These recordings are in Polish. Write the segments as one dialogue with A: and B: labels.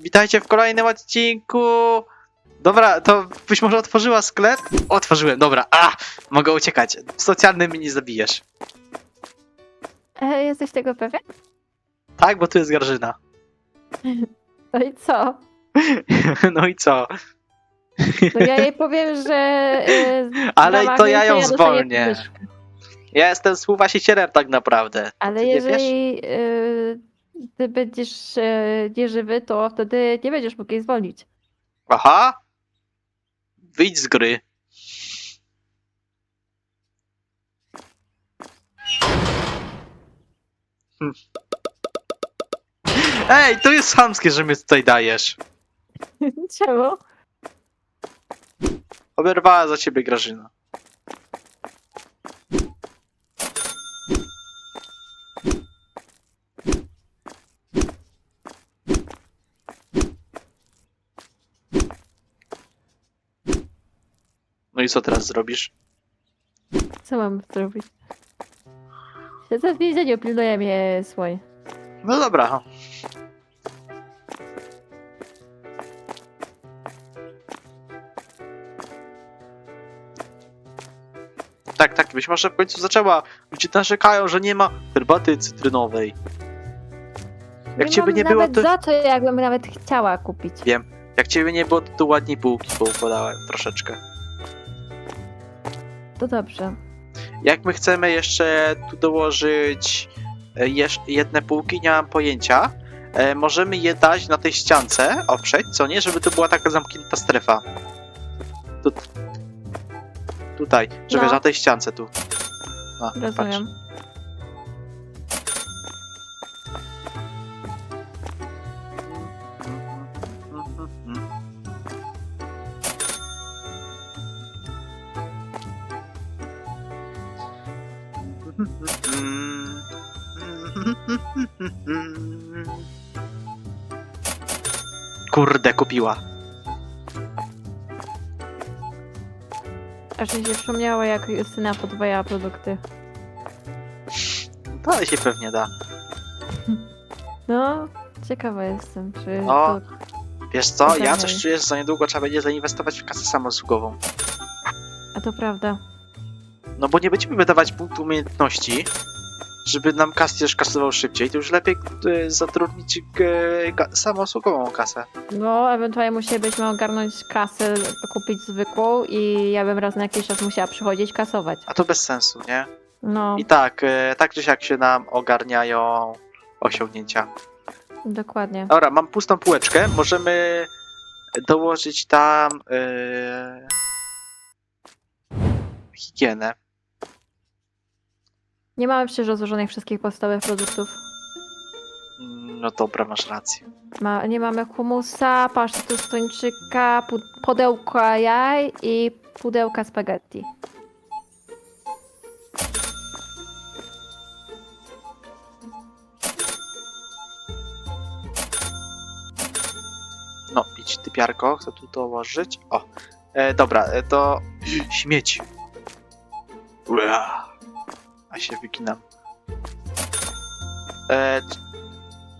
A: Witajcie w kolejnym odcinku. Dobra, to byś może otworzyła sklep? Otworzyłem, dobra. A, mogę uciekać. W socjalnym mnie nie zabijesz.
B: E, jesteś tego pewien?
A: Tak, bo tu jest Grażyna.
B: No i co?
A: No i co?
B: No ja jej powiem, że. E,
A: Ale to ja ją
B: dostaję
A: zwolnię.
B: podwyżkę.
A: Ja jestem współwłaścicielem tak naprawdę.
B: Ale
A: Ty nie
B: jeżeli e, ty będziesz e, nieżywy, to wtedy nie będziesz mógł jej zwolnić.
A: Aha. Wyjdź z gry. Hm. Ej, to jest chamskie, że mnie tutaj dajesz.
B: Czemu?
A: Oberwała za ciebie Grażyna. No i co teraz zrobisz?
B: Co mam zrobić? Siedzę w więzieniu, pilnuje mnie słoń.
A: No dobra. Tak, tak, byś może w końcu zaczęła. Ludzie narzekają, że nie ma herbaty cytrynowej. Jak ciebie
B: mam
A: nie było,
B: nawet
A: to...
B: za to, jakbym nawet chciała kupić.
A: Jak ciebie nie było, to tu ładniej półki poukładałem troszeczkę.
B: To dobrze.
A: Jak my chcemy jeszcze tu dołożyć e, jesz- jedne półki, nie mam pojęcia. E, możemy je dać na tej ściance, oprzeć, co nie, żeby to była taka zamknięta strefa. Tu, tutaj, że
B: No.
A: wiesz, na tej ściance tu. No,
B: Rozumiem.
A: Kurde, kupiła.
B: Aż mi się przypomniało, jak Justyna podwajała produkty.
A: To się pewnie da.
B: No, ciekawa jestem, czy
A: O,
B: to...
A: Wiesz co, ja coś czuję, że za niedługo trzeba będzie zainwestować w kasę samoobsługową.
B: A to prawda.
A: No bo nie będziemy wydawać punktu umiejętności, żeby nam kasjerz kasował szybciej, to już lepiej e, zatrudnić e, samoobsługową kasę.
B: No, ewentualnie musielibyśmy ogarnąć kasę, kupić zwykłą i ja bym raz na jakiś czas musiała przychodzić kasować.
A: A to bez sensu, nie?
B: No,
A: I tak, e, tak czy siak się nam ogarniają osiągnięcia.
B: dokładnie.
A: Dobra, mam pustą półeczkę, możemy dołożyć tam e, higienę.
B: Nie mamy przecież rozłożonych wszystkich podstawowych produktów.
A: No dobra, masz rację.
B: Ma, nie mamy humusa, pasztetu z tuńczyka, pu, pudełka jaj i pudełka spaghetti.
A: No, idź typiarko, chcę tu dołożyć. O, e, dobra, e, to śmieć. Ua. A się wyginam. E,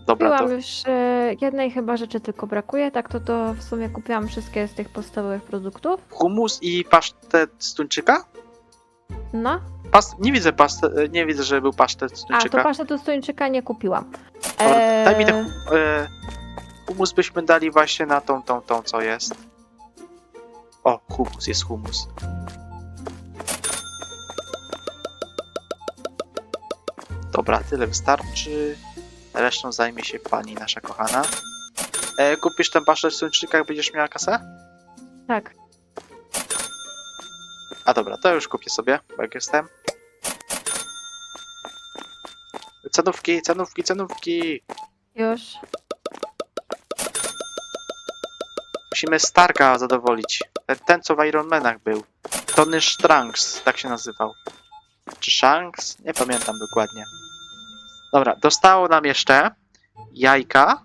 A: dobra,
B: Kupiłam
A: to
B: już e, jednej chyba rzeczy tylko brakuje, tak to, to w sumie kupiłam wszystkie z tych podstawowych produktów.
A: humus i pasztet z tuńczyka?
B: No,
A: Pas, nie widzę pasztet, e, nie widzę, że był pasztet z
B: a to pasztetu z tuńczyka nie kupiłam.
A: Dobra, Daj mi
B: Eee,
A: ten e, humus byśmy dali właśnie na tą, tą, tą, co jest. O, humus, jest humus. Dobra, tyle wystarczy. Resztą zajmie się pani nasza kochana. E, kupisz ten pasztet w tuńczykach, będziesz miała kasę?
B: Tak.
A: A dobra, to już kupię sobie, bo jak jestem. Cenówki, cenówki, cenówki!
B: Już.
A: Musimy Starka zadowolić. Ten, ten co w Iron Manach był. Tony Stranks, tak się nazywał. Czy Shanks? Nie pamiętam dokładnie. Dobra, dostało nam jeszcze jajka,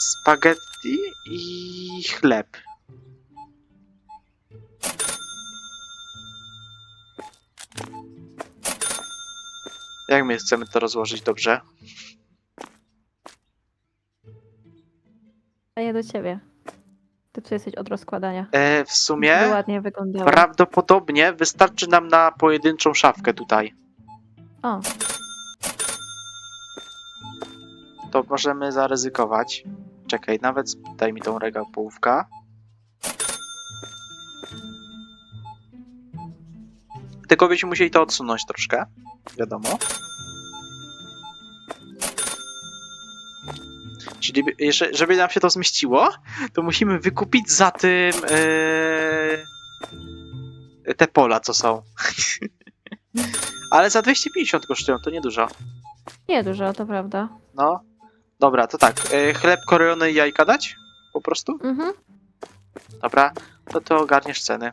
A: spaghetti i chleb. Jak my chcemy to rozłożyć dobrze?
B: pytanie do ciebie. Ty tu jesteś od rozkładania.
A: E, w
B: Żeby
A: sumie
B: ładnie wyglądało.
A: prawdopodobnie wystarczy nam na pojedynczą szafkę tutaj.
B: O,
A: To możemy zaryzykować. Czekaj, nawet daj mi tą regał połówka. Tylko byśmy musieli to odsunąć troszkę. Wiadomo. Czyli żeby nam się to zmieściło, to musimy wykupić za tym yy, te pola, co są. Ale za 250 kosztują, to niedużo.
B: nie dużo, to prawda.
A: No. Dobra, to tak. y, Chleb krojony i jajka dać? Po prostu?
B: Mhm.
A: Dobra. To to ogarniesz ceny.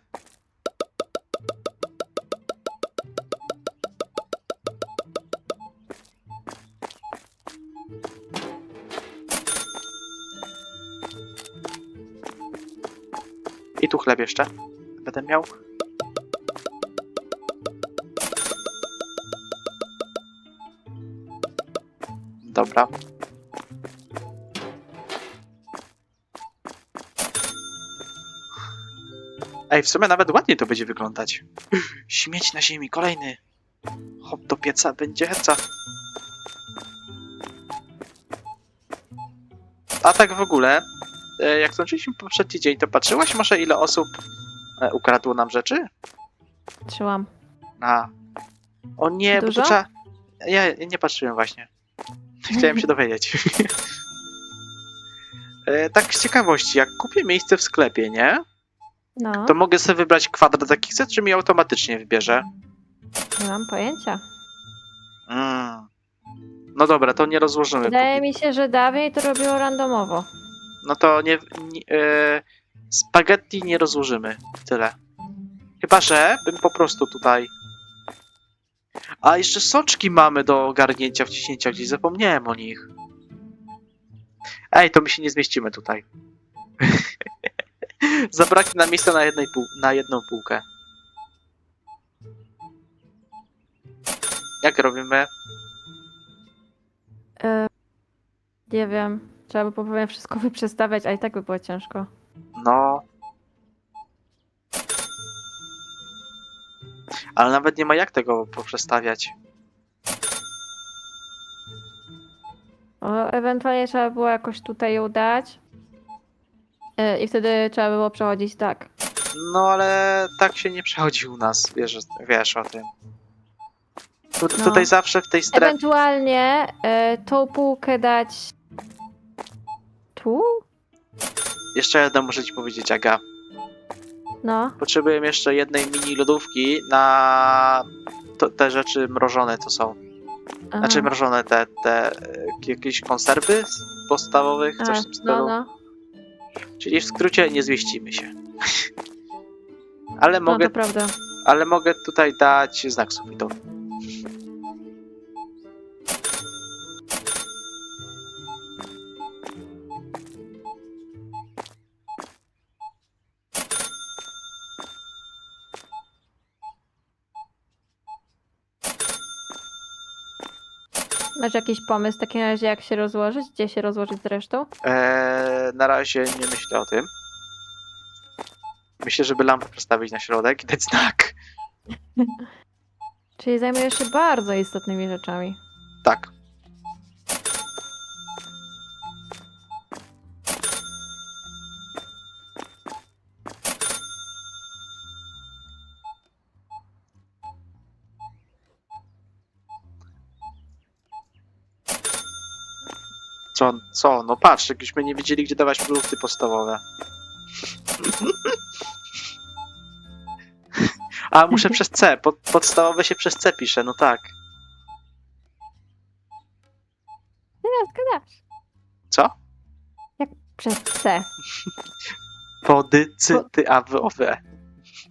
A: I tu chleb jeszcze. Będę miał. Dobra. Ej, w sumie nawet ładnie to będzie wyglądać. Śmieć na ziemi, kolejny. Hop do pieca, będzie heca. A tak w ogóle, e, jak skończyliśmy poprzedni dzień, to patrzyłaś może ile osób e, ukradło nam rzeczy?
B: Trzymam.
A: A. O nie, bo
B: Dużo?
A: to trzeba... Ja ja nie patrzyłem właśnie. Chciałem się dowiedzieć. E, tak z ciekawości, jak kupię miejsce w sklepie, nie?
B: No,
A: To mogę sobie wybrać kwadrat jaki chcę, czy mi automatycznie wybierze?
B: nie mam pojęcia.
A: Mm. No dobra, to nie rozłożymy.
B: Wydaje
A: póki-
B: mi się, że dawniej to robiło randomowo.
A: No to nie. nie e, spaghetti nie rozłożymy. Tyle. Chyba, że bym po prostu tutaj. A jeszcze soczki mamy do ogarnięcia, wciśnięcia gdzieś. Zapomniałem o nich. Ej, to my się nie zmieścimy tutaj. Zabraknie nam miejsca na, jednej pół, na jedną półkę. Jak robimy?
B: E, nie wiem. Trzeba by powiem wszystko wyprzestawiać, a i tak by było ciężko.
A: No. Ale nawet nie ma jak tego poprzestawiać.
B: O, ewentualnie trzeba było jakoś tutaj ją dać. E, I wtedy trzeba było przechodzić tak.
A: No ale tak się nie przechodzi u nas, wiesz, wiesz o tym. Tu,
B: No.
A: Tutaj zawsze w tej strefie.
B: Ewentualnie e, tą półkę dać tu?
A: Jeszcze jedno muszę ci powiedzieć, Aga.
B: No.
A: Potrzebuję jeszcze jednej mini lodówki na to, te rzeczy mrożone to są.
B: Aha.
A: Znaczy mrożone te, te e, jakieś konserwy z podstawowych, coś
B: A,
A: w tym stylu.
B: no, no.
A: Czyli w skrócie nie zmieścimy się. ale
B: no,
A: mogę
B: prawda.
A: ale mogę tutaj dać znak sufitowy.
B: Masz jakiś pomysł w takim razie, jak się rozłożyć? Gdzie się rozłożyć zresztą?
A: Eee, na razie nie myślę o tym. Myślę, żeby lampę przestawić na środek i dać znak.
B: Czyli zajmujesz się bardzo istotnymi rzeczami.
A: Tak. Co? No patrz, jakbyśmy nie wiedzieli, gdzie dawać produkty podstawowe. A, muszę przez C. Pod, podstawowe się przez C pisze, no tak.
B: Teraz gadasz.
A: Co?
B: Przez C.
A: Pody, cyty, a, w, o, we.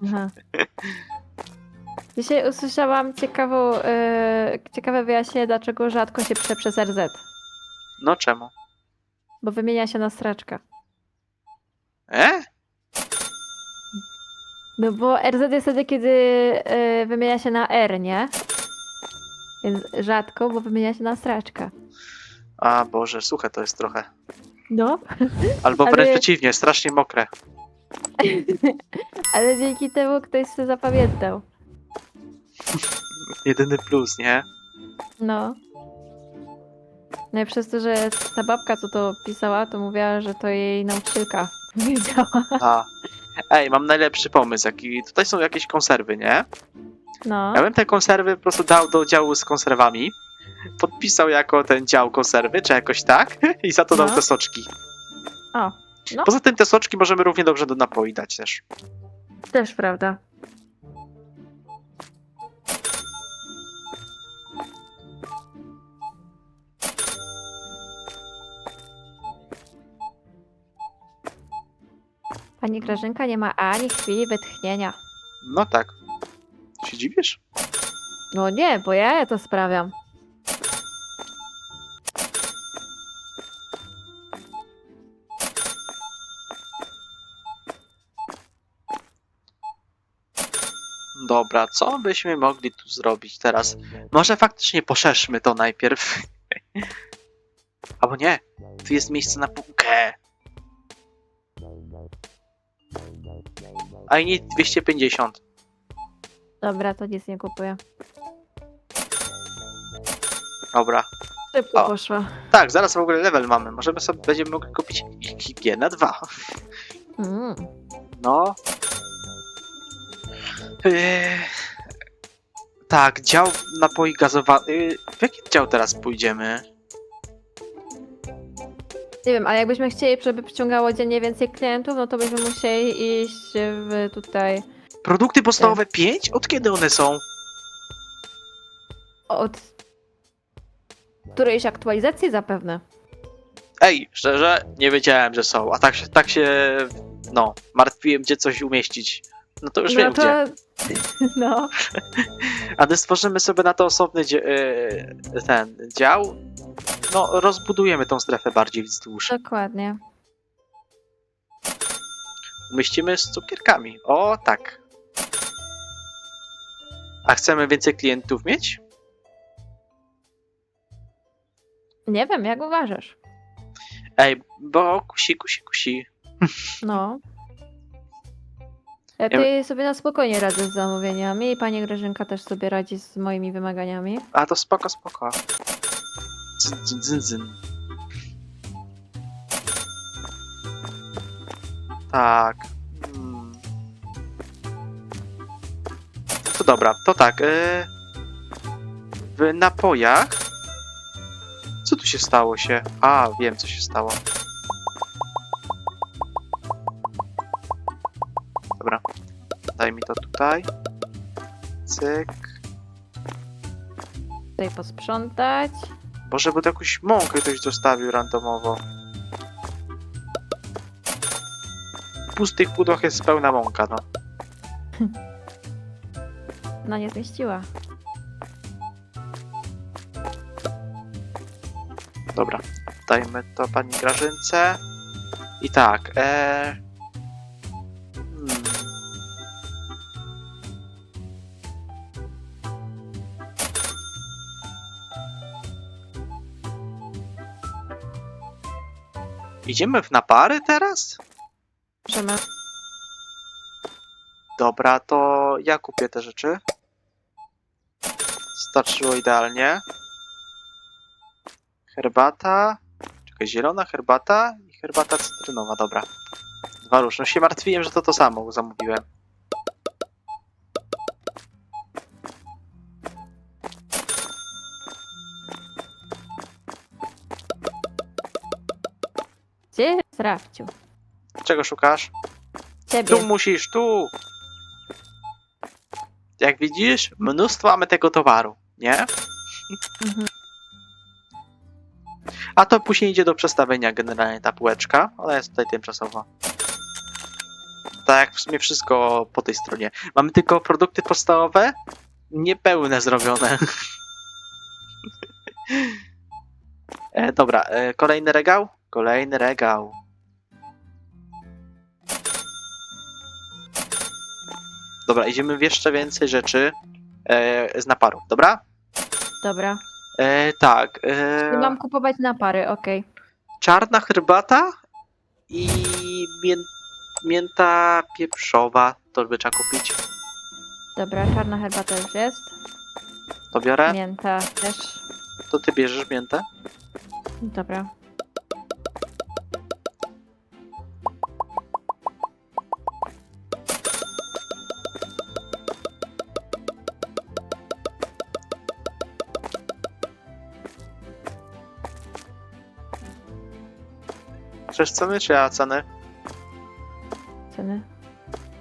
B: Aha. Dzisiaj usłyszałam ciekawą, e, ciekawe wyjaśnienie, dlaczego rzadko się pisze przez RZ.
A: No czemu?
B: Bo wymienia się na straczkę.
A: E?
B: No bo RZ jest wtedy, kiedy e, wymienia się na R, nie? Więc rzadko, bo wymienia się na straczkę.
A: A Boże, suche to jest trochę.
B: No,
A: Albo
B: Ale-
A: wręcz przeciwnie, strasznie mokre.
B: ale dzięki temu ktoś się zapamiętał.
A: Jedyny plus, nie?
B: No. No i przez to, że ta babka, co to pisała, to mówiła, że to jej nauczycielka wiedziała.
A: A. Ej, mam najlepszy pomysł, jaki... Tutaj są jakieś konserwy, nie?
B: No.
A: Ja bym te konserwy po prostu dał do działu z konserwami, podpisał jako ten dział konserwy, czy jakoś tak, i za to dał
B: No.
A: te soczki.
B: O, no.
A: Poza tym te soczki możemy równie dobrze do napoi dać też.
B: też prawda. Pani Grażynka nie ma ani chwili wytchnienia.
A: No tak. Się dziwisz?
B: No nie, bo ja to sprawiam.
A: Dobra, co byśmy mogli tu zrobić teraz? Może faktycznie poszerzmy to najpierw. Albo nie, tu jest miejsce na półkę. A i nie 250.
B: Dobra, to nic nie kupuję.
A: Dobra.
B: Szybko
A: O.
B: poszła.
A: Tak, zaraz w ogóle level mamy. Możemy sobie, będziemy mogli kupić higienę 2.
B: Mm.
A: No. Eee, tak, dział napoi gazowanych. W jaki dział teraz pójdziemy?
B: Nie wiem, ale jakbyśmy chcieli, żeby przyciągało dziennie więcej klientów, no to byśmy musieli iść w tutaj
A: Produkty podstawowe 5? Od kiedy one są?
B: od którejś aktualizacji zapewne.
A: Ej, szczerze, nie wiedziałem, że są. A tak się, tak się no, martwiłem, gdzie coś umieścić. No to już
B: no
A: wiem gdzie.
B: No,
A: A gdy stworzymy sobie na to osobny dzie- e, ten dział, no rozbudujemy tą strefę bardziej wzdłuż.
B: dokładnie.
A: Umieścimy z cukierkami. O, tak. A chcemy więcej klientów mieć?
B: Nie wiem, jak uważasz?
A: Ej, bo kusi, kusi, kusi.
B: No. Ja tutaj sobie na spokojnie radzę z zamówieniami i pani Grażynka też sobie radzi z moimi wymaganiami.
A: A to spoko, spoko. Dzyn, dzyn, dzyn, dzyn. Tak. Mm. To dobra, to tak. e, W napojach. Co tu się stało się? A, wiem co się stało. Dobra. Daj mi to tutaj. Cyk.
B: Tutaj posprzątać.
A: Może by to jakąś mąkę ktoś zostawił randomowo. W pustych pudłach jest pełna mąka, no.
B: No nie zmieściła.
A: Dobra, dajmy to pani Grażynce. I tak, e... Idziemy w napary teraz?
B: Możemy.
A: Dobra, to ja kupię te rzeczy. Starczyło idealnie. Herbata. Czekaj, zielona herbata i herbata cytrynowa, dobra. Dwa różne. Się martwiłem, że to to samo zamówiłem.
B: Rafciu?
A: Czego szukasz?
B: Ciebie.
A: Tu musisz, tu! Jak widzisz, mnóstwo mamy tego towaru, nie?
B: Mhm.
A: A to później idzie do przestawienia generalnie ta półeczka. Ona jest tutaj tymczasowa. Tak jak w sumie wszystko po tej stronie. Mamy tylko produkty podstawowe, niepełne zrobione. e, dobra, e, kolejny regał? Kolejny regał. Dobra, idziemy w jeszcze więcej rzeczy e, z naparów, dobra?
B: Dobra.
A: E, tak. E,
B: mam kupować na pary, okej.
A: czarna herbata i mię, mięta pieprzowa. To by trzeba kupić.
B: Dobra, czarna herbata już jest.
A: To biorę.
B: Mięta też.
A: To ty bierzesz miętę.
B: Dobra.
A: Chcesz ceny, czy ja ceny?
B: Ceny.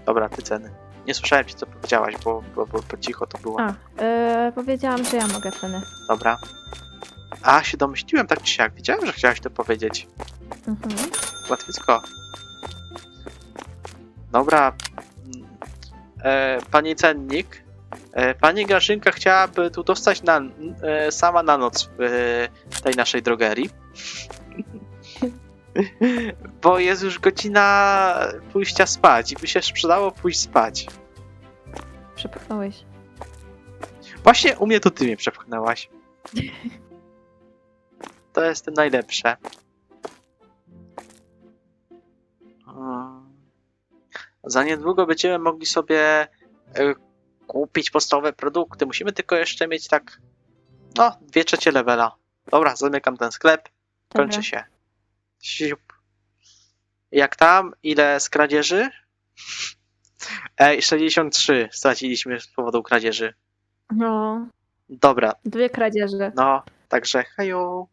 A: Dobra, ty ceny. Nie słyszałem ci, co powiedziałaś, bo, bo, bo, bo cicho to było.
B: A, yy, powiedziałam, że ja mogę ceny.
A: Dobra. A, się domyśliłem tak czy siak. Wiedziałem, że chciałaś to powiedzieć.
B: Mhm.
A: Łatwiejsko. Dobra. E, pani cennik. E, pani Grażynka chciałaby tu dostać na, e, sama na noc w e, tej naszej drogerii. Bo jest już godzina pójścia spać i by się przydało pójść spać.
B: Przepchnąłeś.
A: Właśnie u mnie to ty mnie przepchnęłaś. To jest najlepsze. Hmm. Za niedługo będziemy mogli sobie e, kupić podstawowe produkty. Musimy tylko jeszcze mieć tak. No, dwie trzecie levela. Dobra, zamykam ten sklep. Kończy
B: Dobra.
A: się. Jak tam? Ile z kradzieży? Ej, 63 straciliśmy z powodu kradzieży.
B: No,
A: Dobra,
B: dwie kradzieże.
A: no, także hejo.